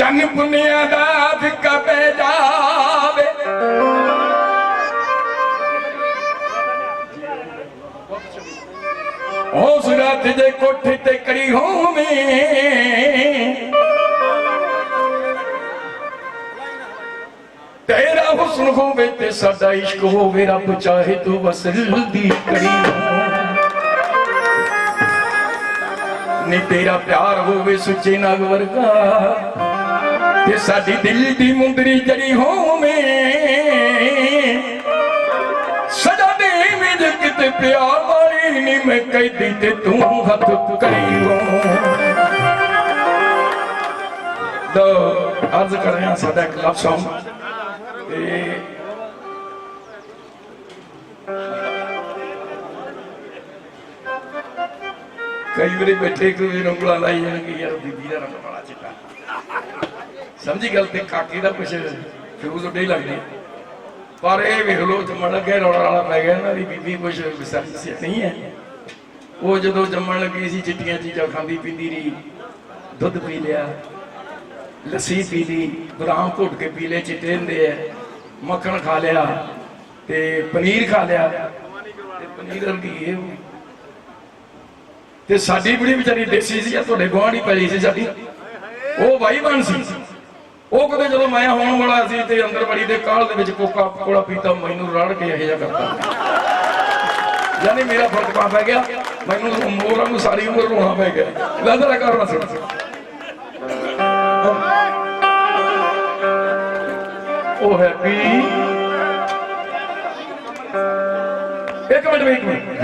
ਚੰਨ ਪੁੰਨਿਆ ਦਾ ਫਿੱਕਾ ਪੈ ਜਾਵੇ। ਉਸ ਰਾਤ ਜੇ ਕੋਠੇ ਤੇ ਕੜੀ ਹੋਵੇ, ਤੇਰਾ ਹੁਸਨ ਹੋਵੇ ਤੇ ਸਾਡਾ ਇਸ਼ਕ ਹੋਵੇ, ਰੱਬ ਚਾਹੇ ਤੂੰ ਵਸਲ ਦੀ ਕਰੀ ਨੀ ਤੇਰਾ ਪਿਆਰ ਹੋਵੇ ਸੁੱਚੇ ਨਾਗ ਵਰਗਾ ਤੇ ਸਾਡੀ ਦਿਲ ਦੀ ਮੁੰਦਰੀ ਜੜੀ ਹੋਵੇ ਸਦਾ ਦੇ ਵਿੱਚ ਕਿਤੇ ਪਿਆਰ ਵਾਲੀ ਨੀ ਮੈਂ ਕਹਿਦੀ ਤੇ ਤੂੰ ਹੱਥ ਕਰੀ ਹੋ ਦੋ, ਅਰਜ਼ ਕਰ ਰਿਹਾ ਸਾਡਾ ਇੱਕ ਲਵ ਸੌਂਗ ਤੇ ਕਈ ਵਾਰੀ ਬੈਠੇ ਕੋਈ ਰੰਗਲਾ ਲਾਈ ਜਾਣਗੇ, ਯਾਰ ਬੀਬੀ ਦਾ ਰੰਗ ਬੜਾ ਚਿੱਟਾ। ਸਮਝੀ ਗੱਲ ਤੇ ਕਾਕੇ ਦਾ ਕੁਛ ਫਿਊਜ਼ ਉੱਡੇ ਹੀ ਲੱਗਦੇ ਪਰ ਇਹ ਵੇਖ ਲੋ ਜੰਮਣ ਲੱਗੇ ਰੌਲਾ ਰੌਲਾ ਪੈ ਗਿਆ, ਇਹਨਾਂ ਦੀ ਬੀਬੀ ਕੁਛ ਵਿਸਰਸੀ ਨਹੀਂ ਹੈ। ਉਹ ਜਦੋਂ ਜੰਮਣ ਲੱਗੀ ਸੀ, ਚਿੱਟੀਆਂ ਚੀਜ਼ਾਂ ਖਾਂਦੀ ਪੀਂਦੀ ਰਹੀ, ਦੁੱਧ ਪੀ ਲਿਆ, ਲੱਸੀ ਪੀ ਲਈ, ਬਦਾਮ ਘੁੱਟ ਕੇ ਪੀ ਲਏ, ਚਿੱਟੇ ਹੁੰਦੇ ਆ, ਮੱਖਣ ਖਾ ਲਿਆ ਤੇ ਪਨੀਰ ਖਾ ਲਿਆ। ਤੇ ਪਨੀਰ ਵਰਗੀ ਇਹ ਤੇ ਸਾਡੀ ਬੜੀ ਵਿਚਾਰੀ ਦੇਸੀ ਸੀ ਤੁਹਾਡੇ ਗੁਆਂਢੀ ਪੈਲੀ ਸੀ ਸਾਡੀ। ਉਹ ਭਾਈ ਬਣ ਸੀ। ਉਹ ਕਦੇ ਜਦੋਂ ਮੈਂ ਹੋਣ ਵਾਲਾ ਸੀ ਤੇ ਅੰਦਰ ਬੜੀ ਦੇ ਕਾਲ ਦੇ ਵਿੱਚ ਕੋਕਾ ਕੋਲਾ ਪੀਤਾ, ਮੈਨੂੰ ਰੜ ਕੇ ਇਹੋ ਜਿਹਾ ਕਰਤਾ। ਯਾਨੀ ਮੇਰਾ ਫ਼ਰਕ ਪਾ ਪੈ ਗਿਆ, ਮੈਨੂੰ ਮੋਰਾਂ ਨੂੰ ਸਾਰੀ ਉਮਰ ਰੋਣਾ ਪੈ ਗਿਆ। ਲਾਜ਼ਰਾ ਕਰਨਾ ਸੀ ਉਹ ਹੈਪੀ ਇੱਕ ਮਿੰਟ ਵੇਟ ਮਿੰਟ।